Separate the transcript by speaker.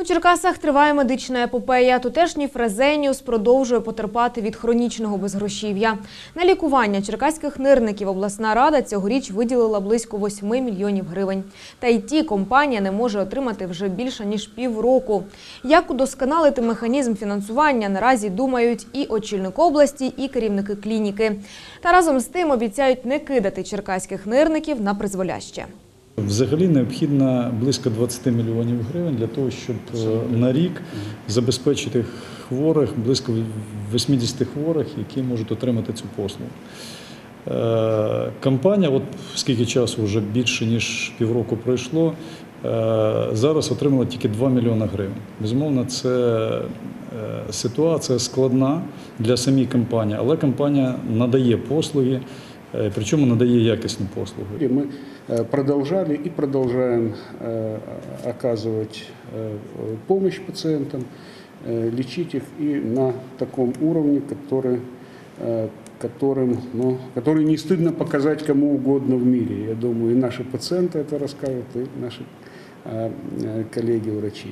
Speaker 1: У Черкасах триває медична епопея. Тутешній Фрезеніус продовжує потерпати від хронічного безгрошів'я. На лікування черкаських нирників обласна рада цьогоріч виділила близько 8 мільйонів гривень. Та й ті компанія не може отримати вже більше ніж півроку. Як удосконалити механізм фінансування, наразі думають і очільник області, і керівники клініки. Та разом з тим обіцяють не кидати черкаських нирників на призволяще.
Speaker 2: Взагалі необхідно близько 20 мільйонів гривень для того, щоб е, на рік забезпечити хворих, близько 80 хворих, які можуть отримати цю послугу. Е, Компанія, от скільки часу вже більше ніж півроку пройшло, е, зараз отримала тільки 2 мільйони гривень. Безумовно, це ситуація складна для самої компанії, але компанія надає послуги, причому надає якісні послуги.
Speaker 3: И Мы э, продолжали и продолжаем э, оказывать э, помощь пациентам, э, лечить их и на таком уровне, который, э, которым, ну, который не стыдно показать кому угодно в мире. Я думаю, и наши пациенты это расскажут, и наши э, э, коллеги-врачи.